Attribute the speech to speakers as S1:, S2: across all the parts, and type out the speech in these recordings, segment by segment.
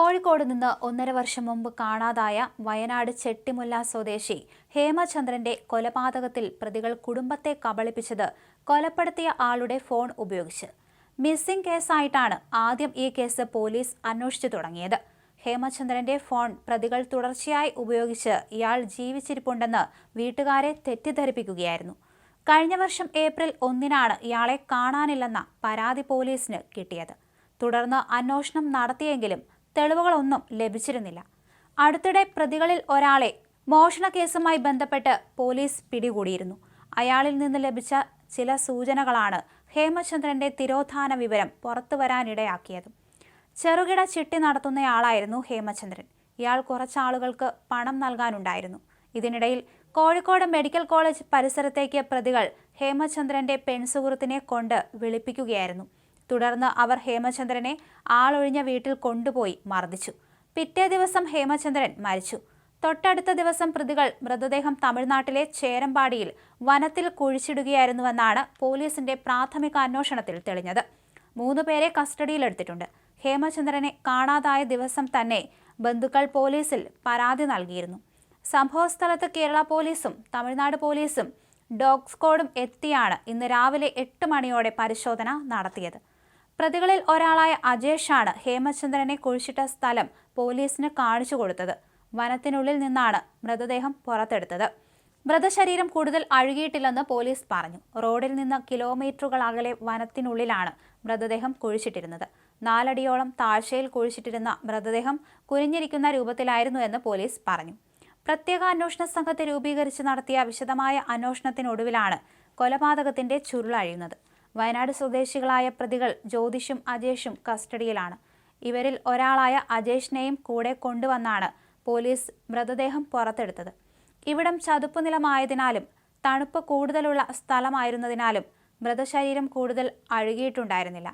S1: കോഴിക്കോട് നിന്ന് ഒന്നര വർഷം മുമ്പ് കാണാതായ വയനാട് ചെട്ടിമുല്ല സ്വദേശി ഹേമചന്ദ്രന്റെ കൊലപാതകത്തിൽ പ്രതികൾ കുടുംബത്തെ കബളിപ്പിച്ചത് കൊലപ്പെടുത്തിയ ആളുടെ ഫോൺ ഉപയോഗിച്ച്. മിസ്സിംഗ് കേസായിട്ടാണ് ആദ്യം ഈ കേസ് പോലീസ് അന്വേഷിച്ചു തുടങ്ങിയത്. ഹേമചന്ദ്രന്റെ ഫോൺ പ്രതികൾ തുടർച്ചയായി ഉപയോഗിച്ച് ഇയാൾ ജീവിച്ചിരിപ്പുണ്ടെന്ന് വീട്ടുകാരെ തെറ്റിദ്ധരിപ്പിക്കുകയായിരുന്നു. കഴിഞ്ഞ വർഷം ഏപ്രിൽ ഒന്നിനാണ് ഇയാളെ കാണാനില്ലെന്ന പരാതി പോലീസിന് കിട്ടിയത്. തുടർന്ന് അന്വേഷണം നടത്തിയെങ്കിലും തെളിവുകളൊന്നും ലഭിച്ചിരുന്നില്ല. അടുത്തിടെ പ്രതികളിൽ ഒരാളെ മോഷണ കേസുമായി ബന്ധപ്പെട്ട് പോലീസ് പിടികൂടിയിരുന്നു. അയാളിൽ നിന്ന് ലഭിച്ച ചില സൂചനകളാണ് ഹേമചന്ദ്രന്റെ തിരോധാന വിവരം പുറത്തു വരാനിടയാക്കിയത്. ചെറുകിട ചിട്ടി നടത്തുന്നയാളായിരുന്നു ഹേമചന്ദ്രൻ. ഇയാൾ കുറച്ചാളുകൾക്ക് പണം നൽകാനുണ്ടായിരുന്നു. ഇതിനിടയിൽ കോഴിക്കോട് മെഡിക്കൽ കോളേജ് പരിസരത്തേക്ക് പ്രതികൾ ഹേമചന്ദ്രന്റെ പെൺസുഹൃത്തിനെ കൊണ്ട് വിളിപ്പിക്കുകയായിരുന്നു. തുടർന്ന് അവർ ഹേമചന്ദ്രനെ ആളൊഴിഞ്ഞ വീട്ടിൽ കൊണ്ടുപോയി മർദ്ദിച്ചു. പിറ്റേ ദിവസം ഹേമചന്ദ്രൻ മരിച്ചു. തൊട്ടടുത്ത ദിവസം പ്രതികൾ മൃതദേഹം തമിഴ്നാട്ടിലെ ചേരമ്പാടിയിൽ വനത്തിൽ കുഴിച്ചിടുകയായിരുന്നുവെന്നാണ് പോലീസിന്റെ പ്രാഥമിക അന്വേഷണത്തിൽ തെളിഞ്ഞത്. മൂന്നുപേരെ കസ്റ്റഡിയിലെടുത്തിട്ടുണ്ട്. ഹേമചന്ദ്രനെ കാണാതായ ദിവസം തന്നെ ബന്ധുക്കൾ പോലീസിൽ പരാതി നൽകിയിരുന്നു. സംഭവസ്ഥലത്ത് കേരള പോലീസും തമിഴ്നാട് പോലീസും ഡോഗ് സ്ക്വാഡും എത്തിയാണ് ഇന്ന് രാവിലെ എട്ട് മണിയോടെ പരിശോധന നടത്തിയത്. പ്രതികളിൽ ഒരാളായ അജേഷാണ് ഹേമചന്ദ്രനെ കുഴിച്ചിട്ട സ്ഥലം പോലീസിന് കാണിച്ചു കൊടുത്തത്. വനത്തിനുള്ളിൽ നിന്നാണ് മൃതദേഹം പുറത്തെടുത്തത്. മൃതശരീരം കൂടുതൽ അഴുകിയിട്ടില്ലെന്ന് പോലീസ് പറഞ്ഞു. റോഡിൽ നിന്ന് കിലോമീറ്ററുകൾ അകലെ വനത്തിനുള്ളിലാണ് മൃതദേഹം കുഴിച്ചിട്ടിരുന്നത്. നാലടിയോളം താഴ്ചയിൽ കുഴിച്ചിട്ടിരുന്ന മൃതദേഹം കുനിഞ്ഞിരിക്കുന്ന രൂപത്തിലായിരുന്നു എന്ന് പോലീസ് പറഞ്ഞു. പ്രത്യേക അന്വേഷണ സംഘത്തെ രൂപീകരിച്ച് നടത്തിയ വിശദമായ അന്വേഷണത്തിനൊടുവിലാണ് കൊലപാതകത്തിന്റെ ചുരുളഴിയുന്നത്. വയനാട് സ്വദേശികളായ പ്രതികൾ ജ്യോതിഷും അജേഷും കസ്റ്റഡിയിലാണ്. ഇവരിൽ ഒരാളായ അജേഷിനെയും കൂടെ കൊണ്ടുവന്നാണ് പോലീസ് മൃതദേഹം പുറത്തെടുത്തത്. ഇവിടം ചതുപ്പ് നിലമായതിനാലും തണുപ്പ് കൂടുതലുള്ള സ്ഥലമായിരുന്നതിനാലും മൃതശരീരം കൂടുതൽ അഴുകിയിട്ടുണ്ടായിരുന്നില്ല.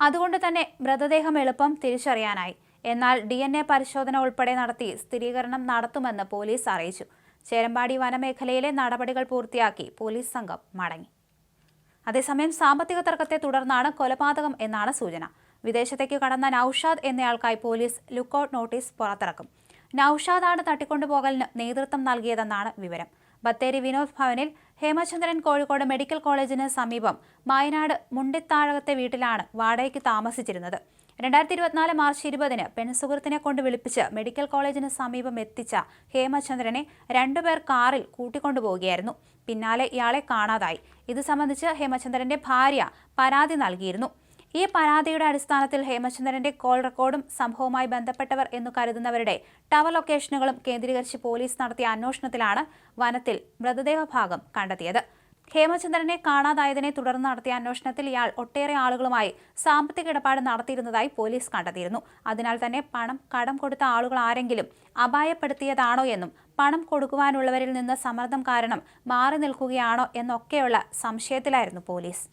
S1: അതുകൊണ്ട് തന്നെ മൃതദേഹം എളുപ്പം തിരിച്ചറിയാനായി. എന്നാൽ ഡി എൻ എ പരിശോധന ഉൾപ്പെടെ നടത്തി സ്ഥിരീകരണം നടത്തുമെന്ന് പോലീസ് അറിയിച്ചു. ചേരമ്പാടി വനമേഖലയിലെ നടപടികൾ പൂർത്തിയാക്കി പോലീസ് സംഘം മടങ്ങി. അതേസമയം സാമ്പത്തിക തർക്കത്തെ തുടർന്നാണ് കൊലപാതകം എന്നാണ് സൂചന. വിദേശത്തേക്ക് കടന്ന നൌഷാദ് എന്നയാൾക്കായി പോലീസ് ലുക്കൌട്ട് നോട്ടീസ് പുറത്തിറക്കും. നൌഷാദാണ് തട്ടിക്കൊണ്ടുപോകലിന് നേതൃത്വം നൽകിയതെന്നാണ് വിവരം. ബത്തേരി വിനോദ് ഭവനിൽ ഹേമചന്ദ്രൻ കോഴിക്കോട് മെഡിക്കൽ കോളേജിന് സമീപം മായനാട് മുണ്ടിത്താഴകത്തെ വീട്ടിലാണ് വാടകയ്ക്ക് താമസിച്ചിരുന്നത്. രണ്ടായിരത്തി ഇരുപത്തിനാല് മാർച്ച് ഇരുപതിന് പെൺസുഹൃത്തിനെ കൊണ്ട് വിളിപ്പിച്ച് മെഡിക്കൽ കോളേജിന് സമീപം എത്തിച്ച ഹേമചന്ദ്രനെ രണ്ടുപേർ കാറിൽ കൂട്ടിക്കൊണ്ടുപോവുകയായിരുന്നു. പിന്നാലെ ഇയാളെ കാണാതായി. ഇത് സംബന്ധിച്ച് ഹേമചന്ദ്രന്റെ ഭാര്യ പരാതി നൽകിയിരുന്നു. ഈ പരാതിയുടെ അടിസ്ഥാനത്തിൽ ഹേമചന്ദ്രന്റെ കോൾ റെക്കോർഡും സംഭവവുമായി ബന്ധപ്പെട്ടവർ എന്ന് കരുതുന്നവരുടെ ടവർ ലൊക്കേഷനുകളും കേന്ദ്രീകരിച്ച് പോലീസ് നടത്തിയ അന്വേഷണത്തിലാണ് വനത്തിൽ മൃതദേഹ ഭാഗം കണ്ടെത്തിയത്. ഹേമചന്ദ്രനെ കാണാതായതിനെ തുടർന്ന് നടത്തിയ അന്വേഷണത്തിൽ ഇയാൾ ഒട്ടേറെ ആളുകളുമായി സാമ്പത്തിക ഇടപാട് നടത്തിയിരുന്നതായി പോലീസ് കണ്ടെത്തിയിരുന്നു. അതിനാൽ തന്നെ പണം കടം കൊടുത്ത ആളുകൾ ആരെങ്കിലും അപായപ്പെടുത്തിയതാണോ എന്നും പണം കൊടുക്കുവാനുള്ളവരിൽ നിന്ന് സമ്മർദ്ദം കാരണം മാറി നിൽക്കുകയാണോ എന്നൊക്കെയുള്ള സംശയത്തിലായിരുന്നു പോലീസ്.